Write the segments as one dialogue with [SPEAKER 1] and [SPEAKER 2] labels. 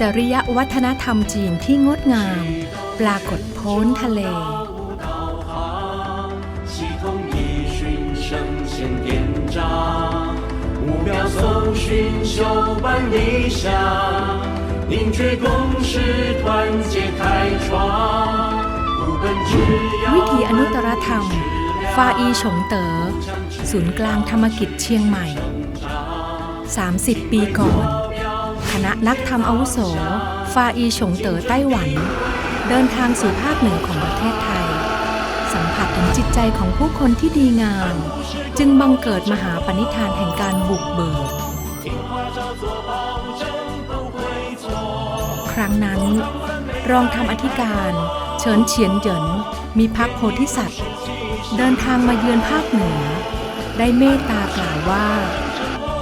[SPEAKER 1] จริยวัฒนธรรมจีนที่งดงาม ปรากฏโพ้นทะเล วิธีอนุตรธรรม ฟาอีฉงเต๋อ ศูนย์กลางธรรมกิจเชียงใหม่ 30 ปีก่อน ณะนักธรรมอาวุโส ฟาอีฉงเต๋อไต้หวัน เดินทางสู่ภาคเหนือของประเทศไทย สัมผัสถึงจิตใจของผู้คนที่ดีงาม จึงบังเกิดมหาปณิธานแห่งการบุกเบิก ครั้งนั้น รองธรรมอธิการเฉินเฉียนเหยินมีพักโพธิสัตว์ เดินทางมาเยือนภาคเหนือ ได้เมตตากล่าวว่า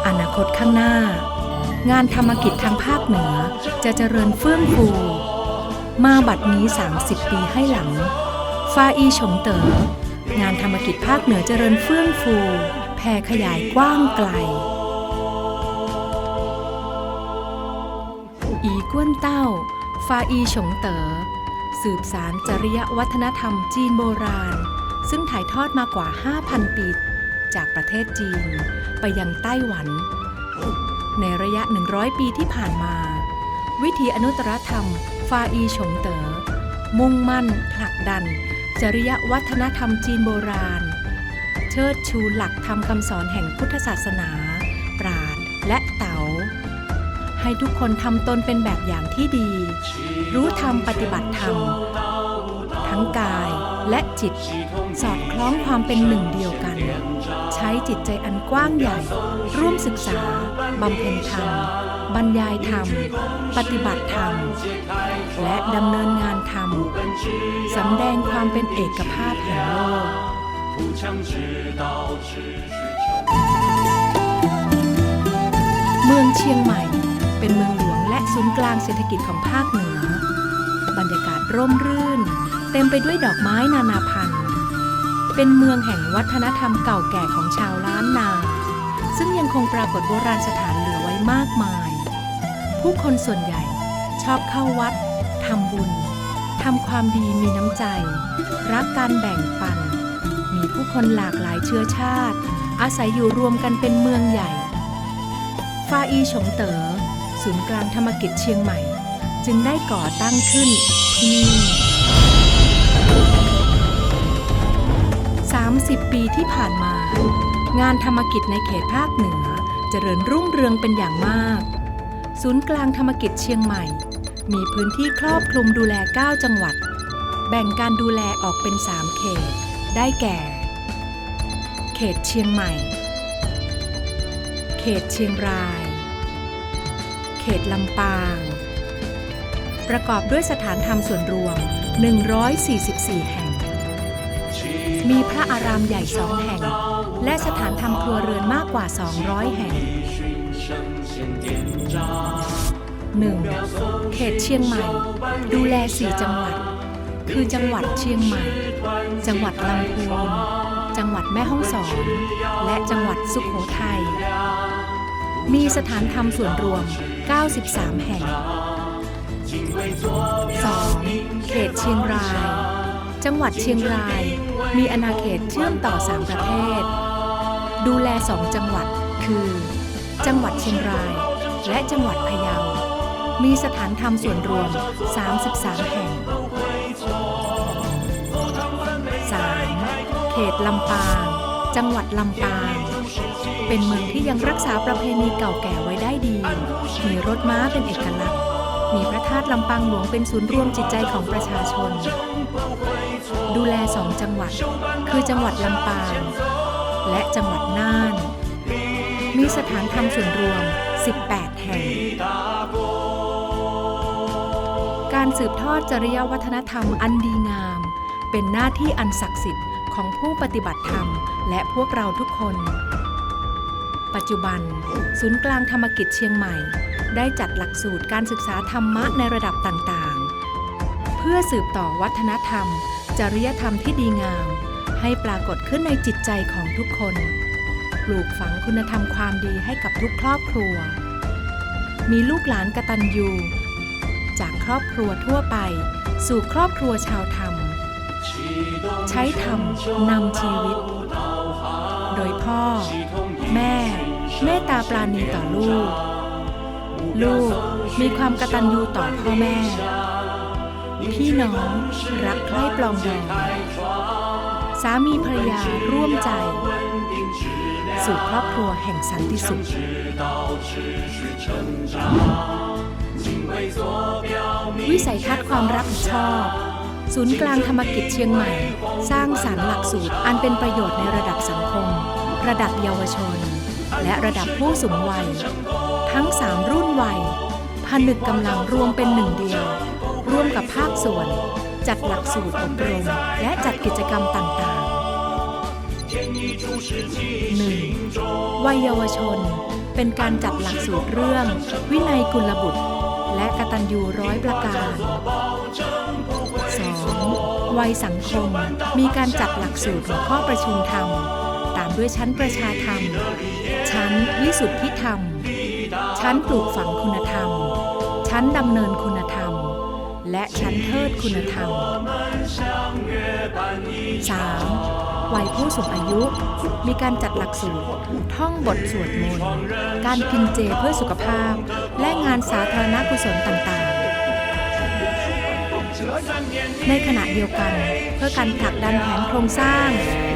[SPEAKER 1] อนาคตข้างหน้า งานธรรมกิจทางภาคเหนือจะเจริญเฟื่องฟู มาบัดนี้ 30 ปีให้หลัง ฟาอีฉงเตอ๋องานธรรมกิจภาคเหนือเจริญเฟื่องฟูแผ่ขยายกว้างไกล อีก้วนเต้า ฟาอีฉงเตอ๋อสืบสารจริยวัฒนธรรมจีนโบราณ ซึ่งถ่ายทอดมากว่า 5,000 ปี จากประเทศจีนไปยังไต้หวัน ในระยะ 100 ปีที่ผ่านมา วิถีอนุตตรธรรม ฟาอีฉงเตอ๋อมุ่งมั่น ผลักดัน จริยวัฒนธรรมจีนโบราณ เชิดชูหลักธรรมคำสอนแห่งพุทธศาสนา ปราดและเต๋าให้ทุกคนทำตนเป็นแบบอย่างที่ดี รู้ธรรมปฏิบัติธรรม ทั้งกาย และจิต สอดคล้องความเป็นหนึ่งเดียวกัน ใช้จิตใจอันกว้างใหญ่ ร่วมศึกษาบำเพ็ญธรรม บรรยายธรรม ปฏิบัติธรรม และดำเนินงานธรรมสำแดงความเป็นเอกภาพแห่งโลกเมืองเชียงใหม่ เป็นเมืองหลวงและศูนย์กลางเศรษฐกิจของภาคเหนือ บรรยากาศร่มรื่น เต็มไปด้วยดอกไม้นานาพันธุ์ เป็นเมืองแห่งวัฒนธรรมเก่าแก่ของชาวล้านนา ซึ่งยังคงปรากฏโบราณสถานเหลือไว้มากมาย ผู้คนส่วนใหญ่ชอบเข้าวัดทำบุญทำความดีมีน้ำใจ รักการแบ่งปัน มีผู้คนหลากหลายเชื้อชาติ อาศัยอยู่รวมกันเป็นเมืองใหญ่ ฟาอีฉงเต๋อศูนย์กลางธรรมกิจเชียงใหม่ จึงได้ก่อตั้งขึ้นที่นี่ 30 ปีที่ผ่านมา งานธรรมกิจในเขตภาคเหนือเจริญรุ่งเรืองเป็นอย่างมาก ศูนย์กลางธรรมกิจเชียงใหม่ มีพื้นที่ครอบคลุมดูแล 9 จังหวัด แบ่งการดูแลออกเป็น 3 เขต ได้แก่ เขตเชียงใหม่ เขตเชียงราย เขตลำปาง ประกอบด้วยสถานธรรมส่วนรวม 144 แห่ง มีพระอารามใหญ่สองแห่ง และสถานธรรมครัวเรือนมากกว่า 200 แห่ง 1. เขตเชียงใหม่ ดูแล 4 จังหวัด คือจังหวัดเชียงใหม่ จังหวัดลำพูน จังหวัดแม่ฮ่องสอน และจังหวัดสุโขทัย มีสถานธรรมส่วนรวม 93 แห่ง 2. เขตเชียงราย จังหวัดเชียงราย มีอาณาเขตเชื่อมต่อ3ประเทศ ดูแล2จังหวัดคือ จังหวัดเชียงราย และจังหวัดพะเยา มีสถานธรรมส่วนรวม 33 แห่ง 3. เขตลำปาง จังหวัดลำปาง เป็นเมืองที่ยังรักษาประเพณีเก่าแก่ไว้ได้ดี มีรถม้าเป็นเอกลักษณ์ มีพระธาตุลำปางหลวงเป็นศูนย์รวมจิตใจของประชาชน ดูแลสองจังหวัด คือจังหวัดลำปางและจังหวัดน่าน มีสถานธรรมส่วนรวม 18 แห่ง การสืบทอดจริยวัฒนธรรมอันดีงาม เป็นหน้าที่อันศักดิ์สิทธิ์ของผู้ปฏิบัติธรรมและพวกเราทุกคน ปัจจุบัน ศูนย์กลางธรรมกิจเชียงใหม่ ได้จัดหลักสูตรการศึกษาธรรมะในระดับต่างๆ เพื่อสืบต่อวัฒนธรรม จริยธรรมที่ดีงาม ให้ปรากฏขึ้นในจิตใจของทุกคน ปลูกฝังคุณธรรมความดีให้กับทุกครอบครัว มีลูกหลานกระตัญญูจากครอบครัวทั่วไป สู่ครอบครัวชาวธรรม ใช้ธรรมนำชีวิต โดยพ่อ แม่ เมตตาปราณีต่อลูก ลูกมีความกตัญญูต่อพ่อแม่ พี่น้องรักใคร่ปลองดอง สามีภรรยาร่วมใจ สู่ครอบครัวแห่งสันติสุขวิสัยทัศน์ความรับผิดชอบ ศูนย์กลางธรรมกิจเชียงใหม่ สร้างสารรค์หลักสูตรอันเป็นประโยชน์ในระดับสังคม ระดับเยาวชน และระดับผู้สูงวัย ทั้ง 3 รุ่นวัยผนึกกำลังรวมเป็นหนึ่งเดียว ร่วมกับภาคส่วน จัดหลักสูตรอบรม และจัดกิจกรรมต่างๆ 1. วัยเยาวชน เป็นการจัดหลักสูตรเรื่อง วินัยกุลบุตร และกตัญญูร้อยประการ 2. วัยสังคมมีการจัดหลักสูตรหัวข้อประชุมธรรมตาม ด้วยชั้นประชาธรรม ชั้นวิสุทธิธรรม ชั้นปลูกฝังคุณธรรม ชั้นดำเนินคุณธรรม และชั้นเทิดคุณธรรม 3. วัยผู้สูงอายุ มีการจัดหลักสูตร ท่องบทสวดมนต์ การกินเจเพื่อสุขภาพ และงานสาธารณกุศลต่างๆในขณะเดียวกัน เพื่อการผลักดันแผนโครงสร้าง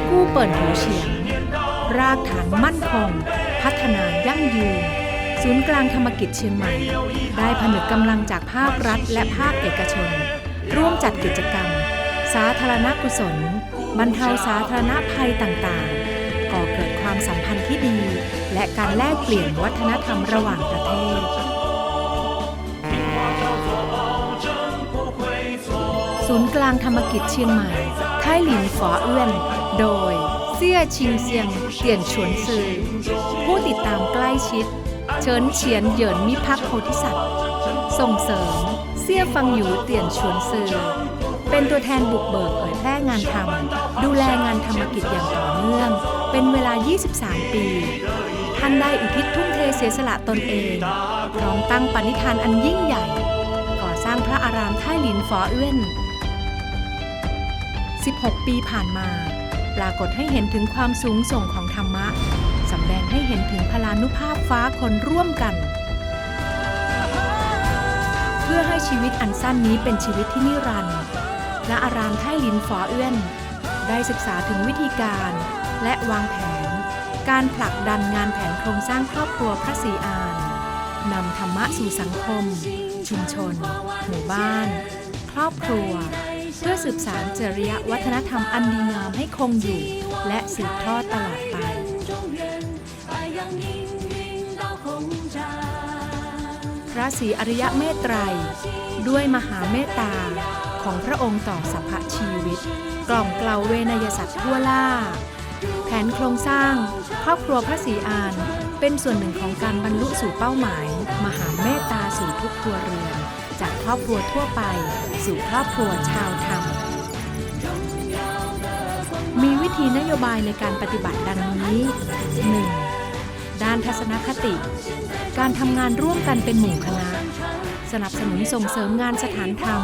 [SPEAKER 1] กู้เปิดหูเฉียง รากฐานมั่นคง พัฒนายั่งยืน ศูนย์กลางธรรมกิจเชียงใหม่ ได้ผนึกกำลังจากภาครัฐและภาคเอกชน ร่วมจัดกิจกรรม สาธารณกุศล บรรเทาสาธารณภัยต่างๆ ก่อเกิดความสัมพันธ์ที่ดี และการแลกเปลี่ยนวัฒนธรรมระหว่างประเทศศูนย์กลางธรรมกิจเชียงใหม่ไท่หลินฝอเอื้อน โดย เซี่ยชิงเซียงเตียนฉวนซือ ผู้ติดตามใกล้ชิดเฉินเฉียนเหยินมิพักโพธิสัตว์ ส่งเสริม เซี่ยฟังหยูเตียนฉวนซือ เป็นตัวแทนบุกเบิกเผยแพร่งานธรรมดูแลงานธรรมกิจอย่างต่อเนื่อง เป็นเวลา 23 ปี ท่านได้อุทิศทุ่มเทเสียสละตนเองพร้อมตั้งปณิธานอันยิ่งใหญ่ ก่อสร้างพระอารามท่หลินฝอเอื้อน16 ปีผ่านมา ปรากฏให้เห็นถึงความสูงส่งของธรรมะสำแดงให้เห็นถึงพลานุภาพฟ้าคนร่วมกัน เพื่อให้ชีวิตอันสั้นนี้เป็นชีวิตที่นิรันดร์พระอารามไท่ลินฝอเอื้อน ได้ศึกษาถึงวิธีการ และวางแผน การผลักดันงานแผนโครงสร้างครอบครัวพระศรีอานนำธรรมะสู่สังคม ชุมชน หมู่บ้าน ครอบครัว เพื่อสืบสานจริยวัฒนธรรมอันดีงามให้คงอยู่ และสืบทอดตลอดไปพระศรีอริยะเมตไตร ด้วยมหาเมตตาของพระองค์ต่อสรรพชีวิต กล่อมเกลาเวนยสัตว์ทั่วล่า แผนโครงสร้างครอบครัวพระศรีอานเป็นส่วนหนึ่งของการบรรลุสู่เป้าหมาย มหาเมตตาสู่ทุกครัวเรือน รอบครัวทั่วไป สู่ครอบครัวชาวธรรม มีวิธีนโยบายในการปฏิบัติดังนี้ 1. ด้านทัศนคติ การทำงานร่วมกันเป็นหมู่คณะ สนับสนุนส่งเสริมงานสถานธรรม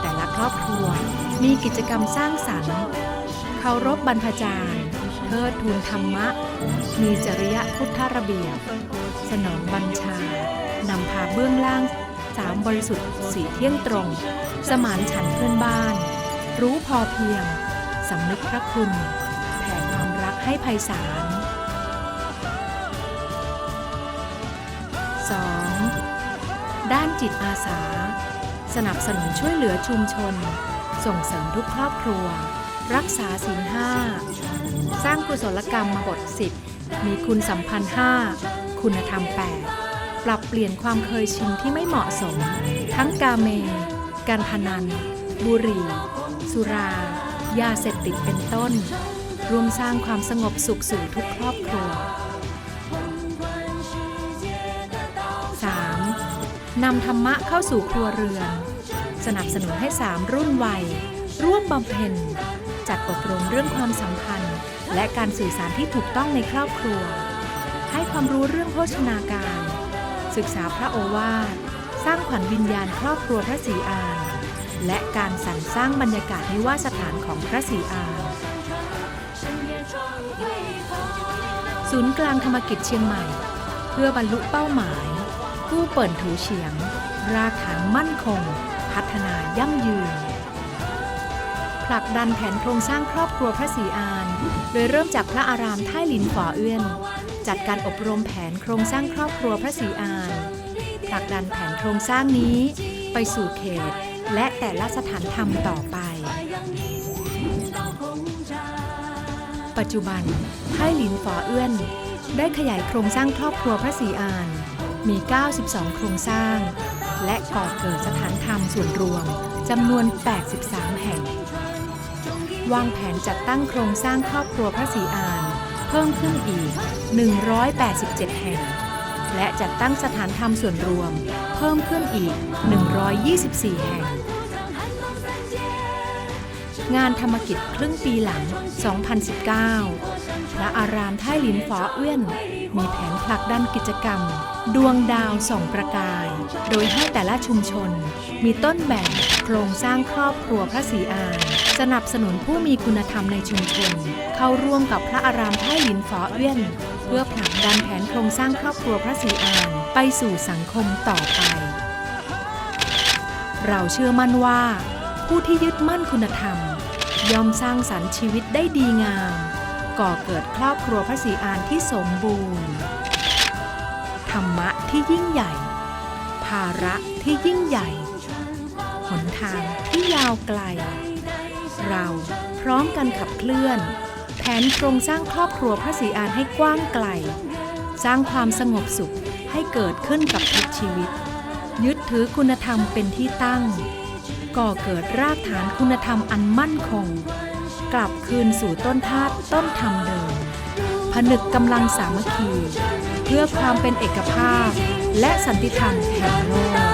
[SPEAKER 1] แต่ละครอบครัวมีกิจกรรมสร้างสรรค์ เคารพบรรพจารย์เทิดทูนธรรมะ มีจริยพุทธระเบียบ สนองบัญชานำพาเบื้องล่าง สามบริสุทธิ์สีเที่ยงตรง สมานฉันเพื่อนบ้าน รู้พอเพียง สำนึกพระคุณ แผ่ความรักให้ไพศาล 2. ด้านจิตอาสา สนับสนุนช่วยเหลือชุมชน ส่งเสริมทุกครอบครัว รักษาศีลห้า สร้างกุศลกรรมบทสิบมีคุณสัมพันธ์ห้าคุณธรรม8ป รับเปลี่ยนความเคยชินที่ไม่เหมาะสม ทั้งกาเม การพนัน บุหรี่ สุรา ยาเสพติดเป็นต้น รวมสร้างความสงบสุขสู่ทุกครอบครัว 3. นำธรรมะเข้าสู่ครัวเรือน สนับสนุนให้สามรุ่นวัย ร่วมบำเพ็ญจัดอบรมเรื่องความสัมพันธ์ และการสื่อสารที่ถูกต้องในครอบครัว ให้ความรู้เรื่องโภชนาการ ศึกษาพระโอวาท สร้างขวัญวิญญาณครอบครัวพระศรีอาน และการสรรสร้างบรรยากาศนิวาสถานของพระศรีอานศูนย์กลางธรรมกิจเชียงใหม่ เพื่อบรรลุเป้าหมาย ผู้เปิ่นถูเฉียง รากฐานมั่นคง พัฒนายั่งยืนผลักดันแผนโครงสร้างครอบครัวพระศรีอาน โดยเริ่มจากพระอารามท่ายหลินฝอเอื้อน จัดการอบรมแผนโครงสร้างครอบครัวพระศรีอานผลักดันแผนโครงสร้างนี้ ไปสู่เขต และแต่ละสถานธรรมต่อไป ปัจจุบันไท่หลินฝอเอื้อนได้ขยายโครงสร้างครอบครัวพระศรีอาน มี 92 โครงสร้าง และก่อเกิดสถานธรรมส่วนรวมจำนวน 83 แห่ง วางแผนจัดตั้งโครงสร้างครอบครัวพระศรีอาน เพิ่มขึ้นอีก 187 แห่ง และจัดตั้งสถานธรรมส่วนรวม เพิ่มขึ้นอีก 124 แห่ง งานธรรมกิจครึ่งปีหลัง 2019 พระอารามท่ายหลินฟอเอื้อน มีแผนผลักดันกิจกรรม ดวงดาวส่องประกาย โดยให้แต่ละชุมชน มีต้นแบบโครงสร้างครอบครัวพระศรีอานสนับสนุนผู้มีคุณธรรมในชุมชน เข้าร่วมกับพระอารามท่ายหลินฝอเอื้อนเพื่อผลักดันแผนโครงสร้างครอบครัวพระศรีอานไปสู่สังคมต่อไป เราเชื่อมั่นว่า ผู้ที่ยึดมั่นคุณธรรม ย่อมสร้างสรรค์ชีวิตได้ดีงาม ก่อเกิดครอบครัวพระศรีอานที่สมบูรณ์ะที่ยิ่งใหญ่ ภาระที่ยิ่งใหญ่ หนทางที่ยาวไกล เราพร้อมกันขับเคลื่อน แผนโครงสร้างครอบครัวพระศรีอานให้กว้างไกล สร้างความสงบสุขให้เกิดขึ้นกับทุกชีวิต ยึดถือคุณธรรมเป็นที่ตั้ง ก่อเกิดรากฐานคุณธรรมอันมั่นคง กลับคืนสู่ต้นธาตุต้นธรรมเดิมผนึกกำลังสามัคคี พื่อความเป็นเอกภาพ และสันติธรรมแห่งโลก